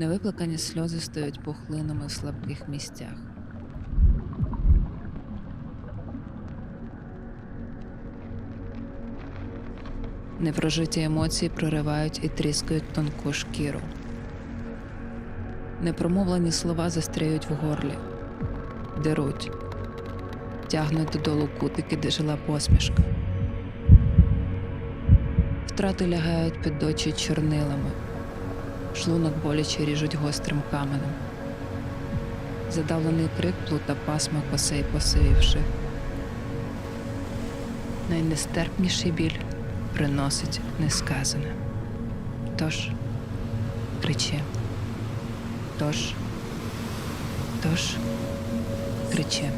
Невиплакані сльози стають пухлинами в слабких місцях. Непрожиті емоції проривають і тріскають тонку шкіру. Непромовлені слова застряють в горлі, деруть, тягнуть додолу кутики, де жила посмішка. Втрати лягають під очі чорнилами, шлунок боляче ріжуть гострим каменем. Задавлений крик плута пасма косей посивівши. Найнестерпніший біль приносить несказане. Тож кричи. Тож, тож кричи.